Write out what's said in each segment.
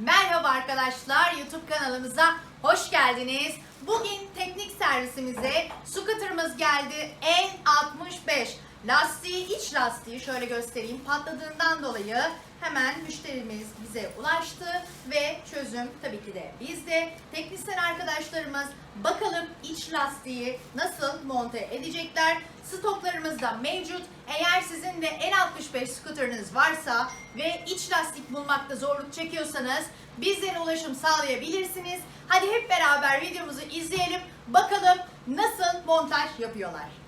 Merhaba arkadaşlar, YouTube kanalımıza hoş geldiniz. Bugün teknik servisimize scooter'ımız geldi N65. Lastiği, iç lastiği şöyle göstereyim. Patladığından dolayı hemen müşterimiz bize ulaştı ve çözüm tabii ki de bizde. Teknisyen arkadaşlarımız bakalım iç lastiği nasıl monte edecekler. Stoklarımız da mevcut. Eğer sizin de N65 scooter'ınız varsa ve iç lastik bulmakta zorluk çekiyorsanız bizlere ulaşım sağlayabilirsiniz. Hadi hep beraber videomuzu izleyelim. Bakalım nasıl montaj yapıyorlar.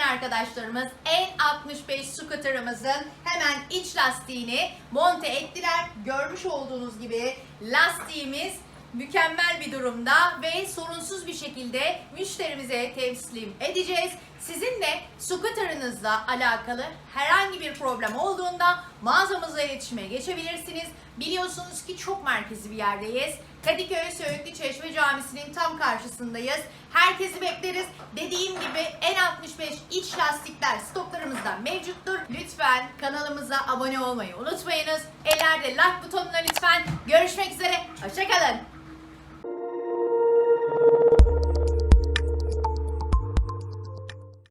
Arkadaşlarımız N65 scooter'ımızın hemen iç lastiğini monte ettiler. Görmüş olduğunuz gibi lastiğimiz mükemmel bir durumda ve sorunsuz bir şekilde müşterimize teslim edeceğiz. Sizin de scooter'ınızla alakalı herhangi bir problem olduğunda mağazamızla iletişime geçebilirsiniz. Biliyorsunuz ki çok merkezi bir yerdeyiz. Kadıköy Söğütlü Çeşme Camisi'nin tam karşısındayız. Herkesi bekleriz. Dediğim gibi N65 iç lastikler stoklarımızda mevcuttur. Lütfen kanalımıza abone olmayı unutmayınız. Ellerde like butonuna lütfen. Görüşmek